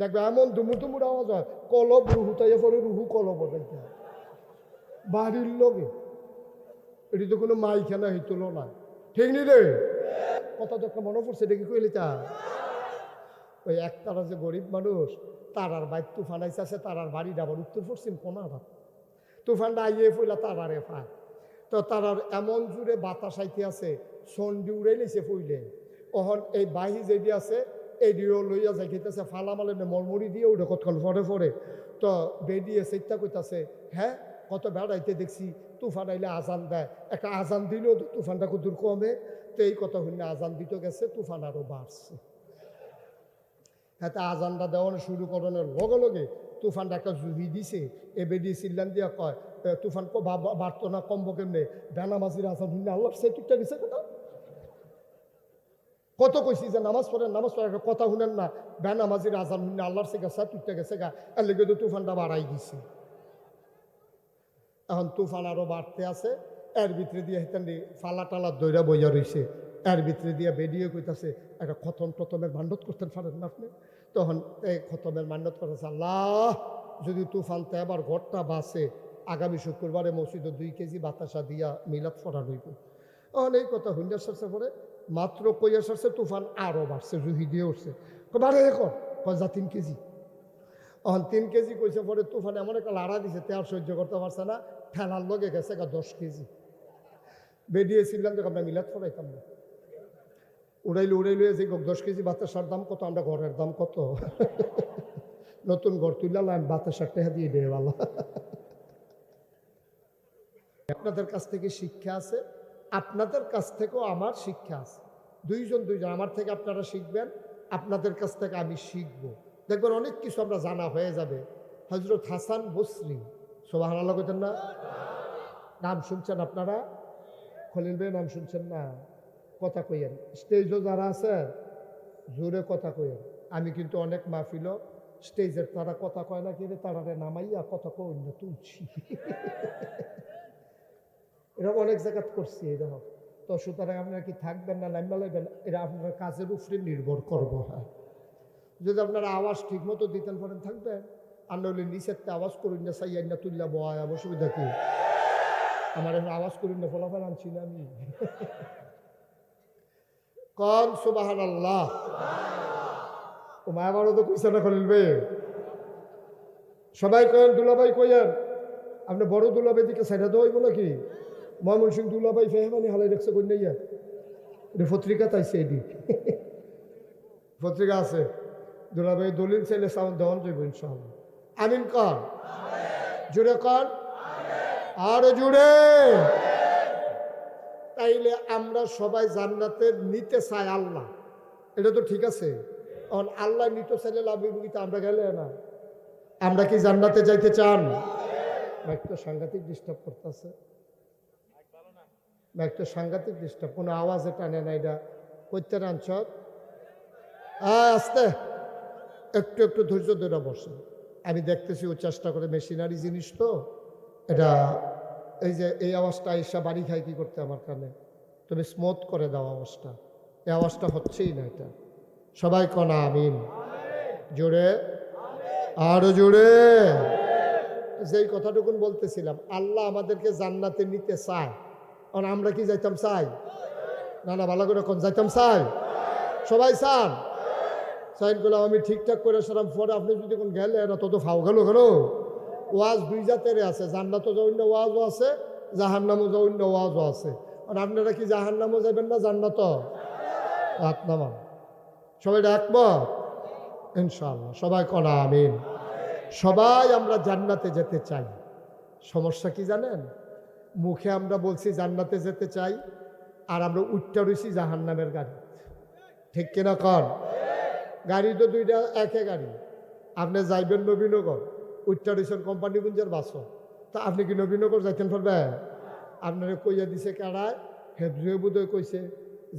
দেখবে এমন দুমু দুমুর আওয়াজ হয়, কলব রুহু, তাই পরে রুহু কলব দেখতে বাড়ির লোকে, এটি তো কোনো মাইখানা হইতলো না। ঠিক নি রে? কথা একটা মনে পড়ছে দেখি কইলি তা? ওই একতারা যে গরিব মানুষ, তারার বাইক তুফান আইসে আছে তারার বাড়ি আবার উত্তর পশ্চিম কোনাটা। তুফানটা আইয়ে ফইলা তারারে ফায় তো তারার এমন জুড়ে বাতাস আইতে আছে, সন্ডি উড়ে নিছে ফইলে। অহন এই বাহি যেদি আছে এডিও লইয়া যাই খেতেছে ফালা মালে মরমরি দিয়ে উঠে কতক্ষণ ফরে ফরে তো বেরিয়ে চেষ্টা করতেছে হ্যাঁ কত বেড়াইতে দেখছি, তুফান আইলে আজান দেয়। একটা আজান দিলেও তো তুফানটা কত কমে? তো এই কথা হইলে আজান দিতে গেছে, তুফান আরও বাড়ছে। হ্যাঁ আজানটা দেওয়ানো শুরু করানোর লগে লগে তুফানটা একটা জুহি দিছে। এ বেরিয়ে সিল্লান দিয়া কয় তুফান বাড়তো না, কমবো কেমনে? বেনামাজির আজান শুনলে আল্লাহ সে টুকটা দিছে কেন কত কইছি যে নামাজ পড়েন, নামাজ পড়ে একটা কথা শুনেন না। বেনামাজির আজান শুনলে আল্লাহর সে গেছে টুকটা গেছে গা, এর লেগে তো তুফানটা বাড়াই দিছে। এখন তুফান আরও বাড়তে আছে, এর ভিতরে দিয়ে হেতান্ডি ফালা টালা দইরা বইয়া রইছে। এর ভিতরে দিয়ে বেরিয়ে কইতাছে, একটা খতম টতমের মান্ডত করতেন পারেন না আপনি? তখন এই খতমের মান্ডত করতেছে, আল্লাহ, যদি তুফানতে আবার ঘরটা বাসে আগামী শুক্রবারে মসজিদে দুই কেজি বাতাসা দিয়া মিলাদ ফরা হইব তখন এই কথা হুন্ডা সারছে পরে মাত্র কইয়া সারছে তুফান আরও বাড়ছে, জুহি দিয়ে উঠছে। বাড়ে কয় যা তিন কেজি। অহন তিন কেজি কইছে, পরে তুফান এমন একটা লাড়া দিছে তে আর সহ্য করতে পারছে না, ঠেলার লগে গেছে গা দশ কেজি। বেরিয়েছিলাম যে আমরা মিলাদ ফরাইতাম না। উড়াইলে উড়াইলে যে দশ কেজি বাতাসার দাম কত, আমরা ঘরের দাম কত? নতুন ঘর তুললাম আমি বাতাসার টেহা দিয়ে ভালো। আপনাদের কাছ থেকে শিক্ষা আছে আপনাদের কাছ থেকেও আমার শিক্ষা আছে। দুইজন দুইজন, আমার থেকে আপনারা শিখবেন, আপনাদের কাছ থেকে আমি শিখব। দেখবেন অনেক কিছু আমরা জানা হয়ে যাবে। হজরত হাসান বসরি সোবাহ কইতেন না? নাম শুনছেন আপনারা? খলিল ভাই, নাম শুনছেন না? কথা কইয়েন। স্টেজও যারা আছে, জোরে কথা কইয়েন। আমি কিন্তু অনেক মাহফিল স্টেজের তারা কথা কয় না কিন্তু তারা নামাইয়া কথা কই না তুলছি। এরকম অনেক জায়গাত করছি এরকম তো সুতরাং আপনারা কি থাকবেন না নাইমা লাগবেন এটা আপনার কাজের উপরে নির্ভর করব হ্যাঁ। যদি আপনারা আওয়াজ ঠিক মতো দিতেন পারেন, থাকবেন। আর নইলে নিচের আওয়াজ করুন না, সাইয়ান না, তুললা বয়, অসুবিধা কি? আমার এখন আওয়াজ করুন না, ফলাফল আনছি না আমি। কন সুবাহান আল্লাহ ও মায়া বারো তো কইছে না খলিল ভাই। সবাই কয়েন, দুলাভাই কইয়েন। আপনি বড় দুলাভাই দিকে সাইডা দেওয়াইব নাকি? ময়মন সিং দুলাভাই ফেহমানি হালাই দেখছে কই নাইয়া এটা পত্রিকা তাইছে এটি পত্রিকা আছে। দুলাভাই, দলিল চাইলে সাউন্ড দেওয়ান যাইব ইনশাআল্লাহ। আমিন কর জুড়ে কর আর জুড়ে তাইলে আমরা সবাই জান্নাতে নিতে চাই আল্লাহ। এটা তো ঠিক আছে। এখন আল্লাহ নিতে চাইলে লাভ কিন্তু আমরা গেলে না। আমরা কি জান্নাতে যাইতে চান? একটা সাংঘাতিক ডিস্টার্ব করতেছে। একটা সাংঘাতিক ডিস্টার্ব কোনো আওয়াজে টানে না এটা। করতে হ্যাঁ আস্তে, একটু একটু ধৈর্য ধরে বসে আমি দেখতেছি ও চেষ্টা করে মেশিনারি জিনিস তো। এটা, এই যে, এই আওয়াজটা এসা বাড়ি খাই কি করতে আমার কানে? তুমি স্মুথ করে দাও আওয়াজটা। এই আওয়াজটা হচ্ছেই না এটা। সবাই কনা আমিন। জোরে? আরও জোরে? যেই কথাটুকুন বলতেছিলাম, আল্লাহ আমাদেরকে জান্নাতে নিতে চায়। আর আমরা কি যাইতাম চাই? না না, ভালো করে কোন, যাইতাম চাই। সবাই চান? সাইন করলাম আমি ঠিকঠাক করে সারাম পরে আপনি যদি কোন গেলে না তত ফাও গেল কেন? ওয়াজ দুই জাতের আছে জান্নাত অন্য ওয়াজও আছে, জাহান্নামও অন্য ওয়াজও আছে। আর আপনারা কি জাহান্নামও যাবেন না জান্নাত নামান সবাই একমত? ইনশাল্লাহ সবাই করা আমিন। সবাই আমরা জান্নাতে যেতে চাই। সমস্যা কি জানেন? মুখে আমরা বলছি জান্নাতে যেতে চাই, আর আমরা উঠটা রয়েছি জাহান্নামের গাড়ি। ঠিক কিনা কর গাড়ি তো দুইটা, একে গাড়ি। আপনি যাইবেন নবীনগর উত্তর রিসন কোম্পানিগঞ্জের বাসও তা আপনি কি নবীনগর যাইতেন পারবে আপনারা কইয়া দিছে কারায় হেবজুয়ে বোধহয় কইছে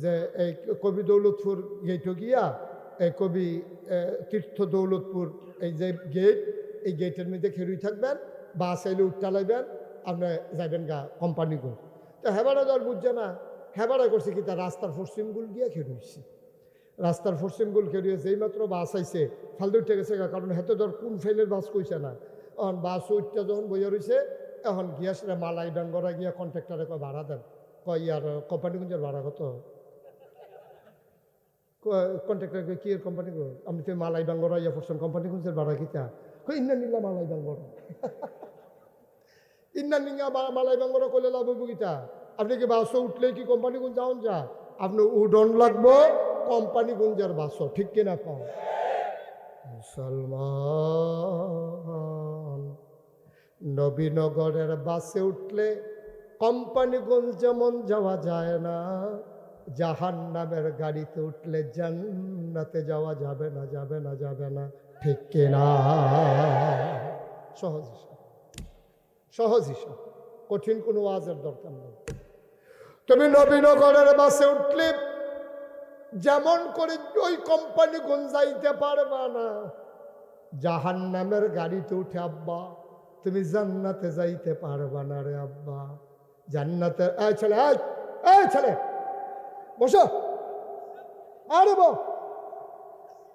যে, এই কবি দৌলতপুর গেট গিয়া, এই কবি তীর্থ দৌলতপুর, এই যে গেট এই গেটের মধ্যে খেরুই থাকবেন, বাস এলে উঠটা আপনি যাইবেন গা কোম্পানিগঞ্জ তো হেবারা দল বুঝছে না হেবারা করছে কি তার রাস্তার পশ্চিমগুল গিয়া খেরুইছে রাস্তার ফরসিমগুল খেলিয়ে যেই মাত্র বাস আইছে উঠে গেছে গা, কারণ হেতে ধর কোন ফেলের বাস কইছে না। এখন বাস উঠতে যখন বইয়া রয়েছে এখন গিয়া সেটা মালাই ডাঙ্গরা গিয়া কন্ট্রাক্টরে কয় ভাড়া দেন। কয় ইয়ার কোম্পানিগঞ্জের ভাড়া কত? কন্ট্রাক্টর কি এর কোম্পানি আপনি তো মালাই ডাঙ্গরা ইয়া পড়ছেন কোম্পানিগঞ্জের ভাড়া কিতা? কই ইন্না নিলা মালাই ডাঙ্গরা। ইন্না নিঙ্গা মালাই ডাঙ্গরা কইলে লাভ কিতা? আপনি কি বাসও উঠলে কি কোম্পানিগঞ্জ যাওন যা? আপনি উডন লাগবো কোম্পানিগঞ্জের বাসও ঠিক কিনা কম মুসলমান, নবীনগরের বাসে উঠলে কোম্পানিগঞ্জ যেমন যাওয়া যায় না জাহান নামের গাড়িতে উঠলে জান্নাতে যাওয়া যাবে না যাবে না যাবে না, ঠিক কিনা সহজ। সহজ হিসাব কঠিন কোনো ওয়াজের দরকার নেই। তুমি নবীনগরের বাসে উঠলে যেমন করে ওই কোম্পানি গুঞ্জাইতে পারবা না। জাহান নামের গাড়িতে উঠে আব্বা তুমি জান্নাতে যাইতে পারবা না রে আব্বা। জান্নাতে এই ছেলে এই, ছেলে বসো। আরে বো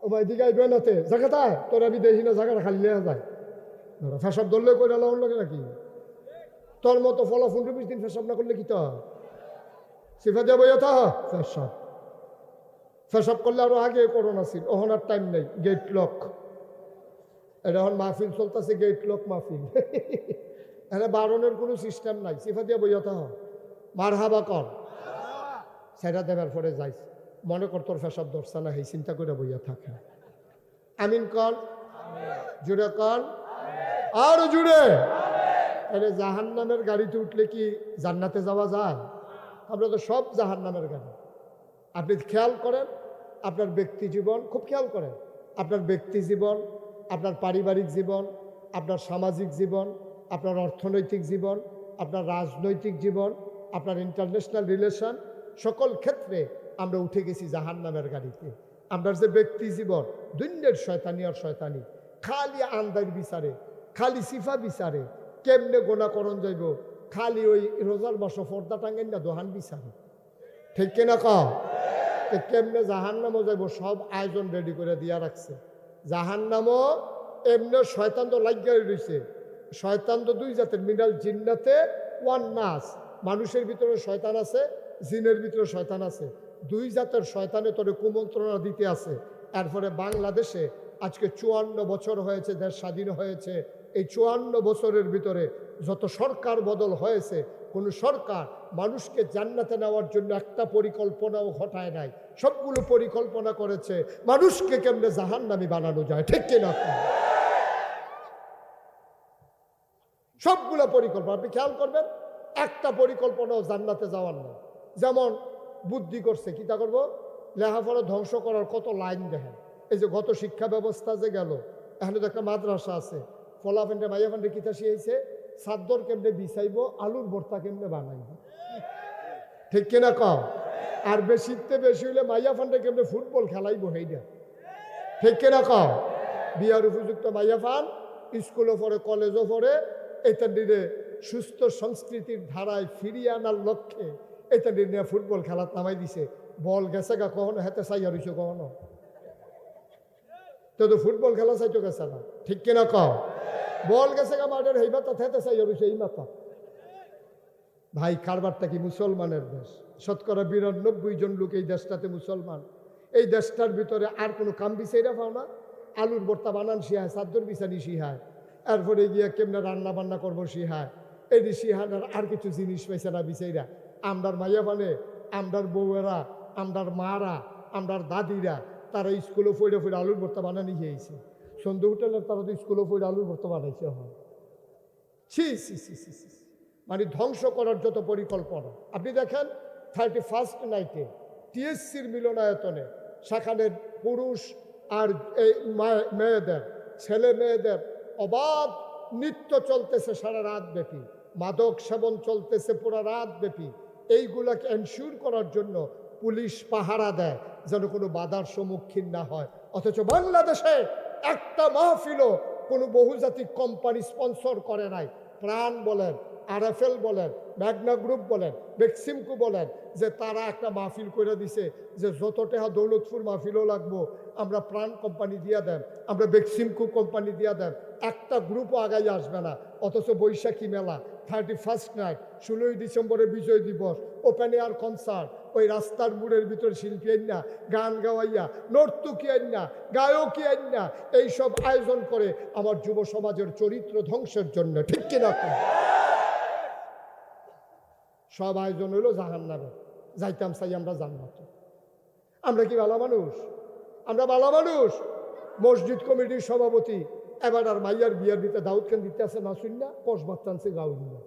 ও ভাই দিকে আইবে নাতে জায়গাটায় তোর আমি দেখি না জায়গাটা খালি নেওয়া যায়। ফেসব ধরলে করে আলাম লাগে নাকি? তোর মতো ফলাফল বিশ দিন ফেসব না করলে কি তো সিফা দেবো ফেসব। ফেসব করলে আরও আগে করোনা ছিল ওহন আর টাইম নেই গেট লক এটা এখন মাহফিল চলতেছে গেট লক মাহফিল। এখানে বারণের কোনো সিস্টেম নাই সিফা দিয়ে বইয়াতে হ মার হাবা কর। সেটা দেবার পরে যাইস। মনে কর তোর ফেসব দর্শা না এই চিন্তা করে বইয়া থাকে। আমিন কর। জুড়ে কর। আর জুড়ে। তাহলে জাহান নামের গাড়িতে উঠলে কি জান্নাতে যাওয়া যায়? আমরা তো সব জাহান নামের গাড়ি। আপনি খেয়াল করেন, আপনার ব্যক্তি জীবন খুব খেয়াল করেন। আপনার ব্যক্তি জীবন, আপনার পারিবারিক জীবন, আপনার সামাজিক জীবন, আপনার অর্থনৈতিক জীবন, আপনার রাজনৈতিক জীবন, আপনার ইন্টারন্যাশনাল রিলেশন সকল ক্ষেত্রে আমরা উঠে গেছি জাহান নামের গাড়িতে। আমরা যে ব্যক্তি জীবন, দুনিয়ার শয়তানি আর শয়তানি, খালি আন্দার বিচারে, খালি সিফা বিচারে কেমনে গোনা করণ যাইব? খালি ওই রোজার মাসে ফর্দা টাঙ্গেন না, দোহান বিচারে। ঠিক কিনা ক তো কেমনে জাহান নামও যাইব? সব আয়োজন রেডি করে দিয়া রাখছে। জাহান নামও এমনি শয়তান তো লাগিয়ে রয়েছে শয়তান তো দুই জাতের, মিনাল জিন্নাতে ওয়ান নাস। মানুষের ভিতরে শয়তান আছে, জিনের ভিতরে শয়তান আছে। দুই জাতের শয়তানে তোরে কুমন্ত্রণা দিতে আছে। এরপরে বাংলাদেশে আজকে চুয়ান্ন বছর হয়েছে, দেশ স্বাধীন হয়েছে। এই চুয়ান্ন বছরের ভিতরে যত সরকার বদল হয়েছে, কোনো সরকার মানুষকে জান্নাতে নেওয়ার জন্য একটা পরিকল্পনাও ঘটায় নাই। সবগুলো পরিকল্পনা করেছে, মানুষকে কেমনে জাহান্নামি বানানো যায়, ঠিক কিনা সবগুলো পরিকল্পনা, আপনি খেয়াল করবেন, একটা পরিকল্পনাও জান্নাতে যাওয়ার না যেমন বুদ্ধি করছে, কি তা করব? লেখাপড়া ধ্বংস করার কত লাইন দেখেন। এই যে গত শিক্ষা ব্যবস্থা যে গেল, এখানে তো একটা মাদ্রাসা আছে ফলাফেন্ডে মাইয়াফেন্ডে কিতা শিয়েছে সাদ্দর কেমনে বিছাইব? আলুর ভর্তা কেমনে বানাইব? ঠিক কিনা কম আর বেশিতে বেশি হইলে মাইয়া ফান্ডে কেমনে ফুটবল খেলাইব সেইটা ঠিক কিনা কম বিয়ার উপযুক্ত মাইয়া ফান স্কুলও পড়ে, কলেজও পড়ে এটা দিনে সুস্থ সংস্কৃতির ধারায় ফিরিয়ে আনার লক্ষ্যে এটা দিনে ফুটবল খেলা নামাই দিছে। বল গেছে গা কখনো? হাতে চাইয়া রইছে কখনো? তো তো ফুটবল খেলা চাইতো গেছে না। ঠিক কিনা কও? বল গেছে গা মাঠের মাথা হেতে চাইয়া রইছে এই মাথা ভাই কারবারটা কি মুসলমানের দেশ? শতকরা বিরানব্বই জন লোক এই দেশটাতে মুসলমান এই দেশটার ভিতরে আর কোনো কাম বিচাইরা পাও না। আলুর ভর্তা বানান শিহায় সাদ্দর বিছানি শিহায় এরপরে গিয়ে কেমনে রান্না বান্না করব শিহায় এই শিহানার আর কিছু জিনিস পাইছে না বিচাইরা। আমরার মাইয়া মানে আমরার বউয়েরা, আমরার মারা, আমরার দাদিরা তারা স্কুলে ফইরে ফইরে আলুর ভর্তা বানানি খেয়েছে সন্ধু হোটেলের তারা তো স্কুলে ফইরে আলুর ভর্তা বানাইছে হয় ছি। মানে ধ্বংস করার যত পরিকল্পনা। আপনি দেখেন থার্টি ফার্স্ট নাইটে টিএসসির মিলনায়তনে সেখানে পুরুষ আর এই মেয়েদের, ছেলে মেয়েদের অবাধ নৃত্য চলতেছে সারা রাত ব্যাপী। মাদক সেবন চলতেছে পুরো রাত ব্যাপী। এইগুলাকে এনশিওর করার জন্য পুলিশ পাহারা দেয় যেন কোনো বাধার সম্মুখীন না হয়। অথচ বাংলাদেশে একটা মাহফিলও কোনো বহুজাতিক কোম্পানি স্পন্সর করে নাই। প্রাণ বলেন, আরএফএল বলেন, ম্যাগনা গ্রুপ বলেন বেক্সিমকো বলেন যে তারা একটা মাহফিল করে দিছে যে যত টাকা দৌলতপুর মাহফিলও লাগবো, আমরা প্রাণ কোম্পানি দিয়ে দেন, আমরা বেক্সিমকো কোম্পানি দিয়ে দেন, একটা গ্রুপও আগাই আসবে না। অথচ বৈশাখী মেলা থার্টি ফার্স্ট নাইট ষোলোই ডিসেম্বরে বিজয় দিবস ওপেন এয়ার কনসার্ট ওই রাস্তার মুড়ের ভিতর শিল্পী আইনা গান গাওয়াইয়া, নর্তকী আইনা গায়কী আইনা এইসব আয়োজন করে আমার যুব সমাজের চরিত্র ধ্বংসের জন্য, ঠিক কিনা? সব আয়োজন হইল জাহান নামে যাইতাম চাই আমরা জান্নাত। আমরা কি ভালো মানুষ? আমরা ভালো মানুষ। মসজিদ কমিটির সভাপতি, এবার আর মাইয়ার বিয়ার দিতে দাউদ খান দিতে আছে নাসুন্না কসবাত টানছে গাউন্না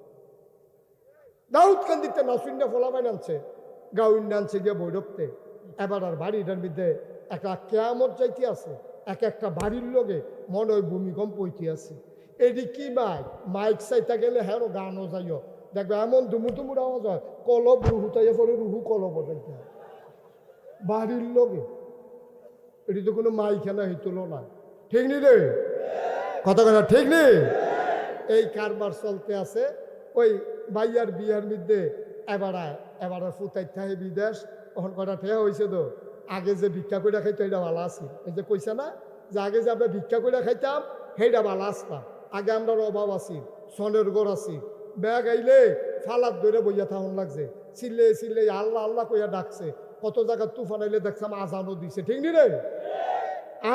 দাউদ খান দিতে নাসুন্না ফলাবাই আনছে। গাউন্না আনছে গিয়ে বৈরবতে এবার আর বাড়িটার মধ্যে একটা কেয়ামত যাইতে আছে, এক একটা বাড়ির লোকে মনে হয় ভূমিকম্প হইতে আছে। এটি কি মাইক মাইক চাইতে গেলে হ্যাঁ গানও যাইও। দেখবে এমন দুমু দুমুর আওয়াজ হয়, কলব রুহু তাইয়া পরে রুহু কলব যাইতে বাড়ির লগে, এটি তো কোনো মাইখানা হইতল না। ঠিক নি রে? কথা কথা ঠিক নি? এই কারবার চলতে আছে, ওই বাইয়ার বিয়ার মধ্যে এবারা এবারা ফুতাই থাহে বিদেশ, তখন কটা ঠেয়া হয়েছে তো? আগে যে ভিক্ষা করে খাইতো এটা ভালো আছে। এই যে কইছে না, যে আগে যে আমরা ভিক্ষা করে খাইতাম সেইটা ভালো আসতাম আগে আমরা অভাব আছি, সনের গড় আছি। ব্যাগ আইলে ফালাত ধরে বইয়া থাকুন লাগছে। চিল্লে চিল্লে আল্লাহ আল্লাহ কইয়া ডাকছে। কত জায়গা তুফান আইলে দেখছিলাম আজানও দিছে, ঠিক নি রে?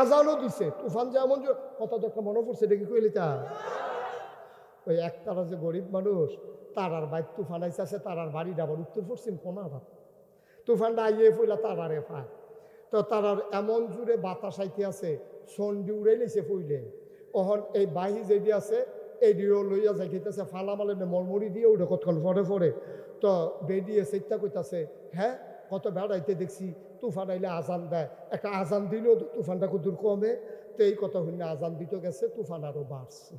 আজানও দিছে। তুফান যে এমন যে কত একটা মনে পড়ছে দেখি কইলি তা? ওই একতারা যে গরিব মানুষ তারার বাইক তুফান আইসে তারার বাড়ি আবার উত্তর পশ্চিম কোনাটা তুফানটা আইয়ে ফইলা তারারে ফায় তো তারার এমন জুড়ে বাতাস আইতে আছে, সন্ডি উড়ে নিছে ফইলে। অহন এই বাহি যেদি আছে এই দিও লইয়া যাইতেছে, ফালামালে মলমরি দিয়ে উঠে কতক্ষণ ফরে ফরে। তো বেরিয়ে চেষ্টা করতেছে হ্যাঁ কত বেড়াইতে দেখছি, তুফান আইলে আজান দেয়। একটা আজান দিলেও তো তুফানটা কদূর কমে? তো এই কথা শুনে আজান দিতে গেছে, তুফান আরও বাড়ছে।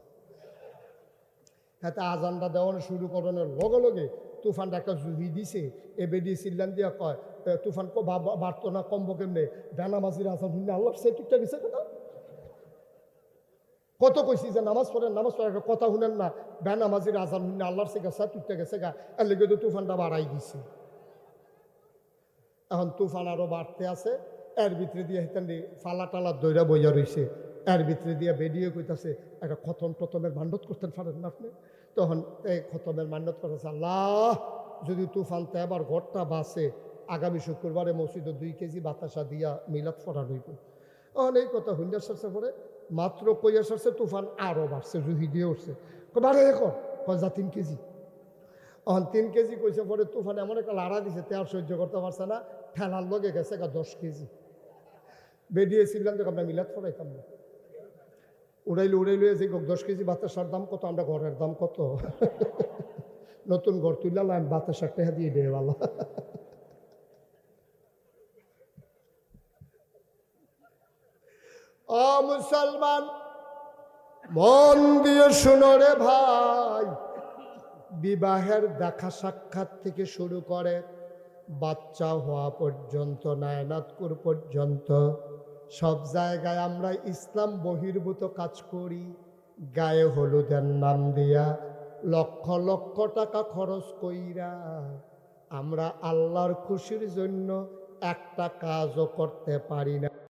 হাতে আজানটা দেওয়ানো শুরু করানোর লগে লগে তুফানটা একটা জুহি দিছে। এ বেরিয়ে সিল্লান দিয়া কয় তুফান বাড়তো না, কমবো কেমনে? বেনামাজির আজান শুনে আল্লাহ সে টুকটা দিছে কেন? কত কইছি যে নামাজ পড়েন, নামাজ পড়ার কথা শুনেন না। বেনামাজির আজান শুনে আল্লাহর সে গেছে টুকটা গেছে গা। এর লেগে তো তুফানটা বাড়াই দিছে। এখন তুফান আরও বাড়তে আছে। এর ভিতরে দিয়ে হেতেন ফালা টালা দইরা বইয়া রইছে। এর ভিতরে দিয়ে বেরিয়ে কইতাছে, একটা খতম টতমের ভান্ডত করতেন পারেন না আপনি? তখন এই খতমের মান্যত করতেছে, আল্লাহ, যদি তুফান তো এবার ঘরটা বাসে আগামী শুক্রবারে মসজিদে দুই কেজি বাতাসা দিয়া মিলাদ ফরান হইব। তখন এই কথা হুন্ডার সারছে পরে, মাত্র কইয়া সারছে, তুফান আরও বাড়ছে রুহি দিয়ে উঠছে। বারে এখন? যা তিন কেজি। অন তিন কেজি কইছে পরে, তুফান এমন একটা লাড়া দিছে তে আর সহ্য করতে পারছে না, ঠেলার লগে গেছে গা দশ কেজি। বেরিয়েছিলাম যে আমরা মিলাদ ফরাইতাম না। উড়াইলে উড়াইলে যে দশ কেজি বাতাসার দাম কত? আমরা ঘরের দাম কত? নতুন ঘর তুললাম আমি বাতাসার টেহা দিয়ে দেয় ভালো। ও মুসলমান, মন দিয়ে শুনো রে ভাই। বিবাহের দেখা সাক্ষাৎ থেকে শুরু করে বাচ্চা হওয়া পর্যন্ত, নায়নাতকুর পর্যন্ত। সব জায়গায় আমরা ইসলাম বহির্ভূত কাজ করি। গায়ে হলুদের নাম দিয়া লক্ষ লক্ষ টাকা খরচ কইরা। আমরা আল্লাহর খুশির জন্য একটা কাজও করতে পারি না।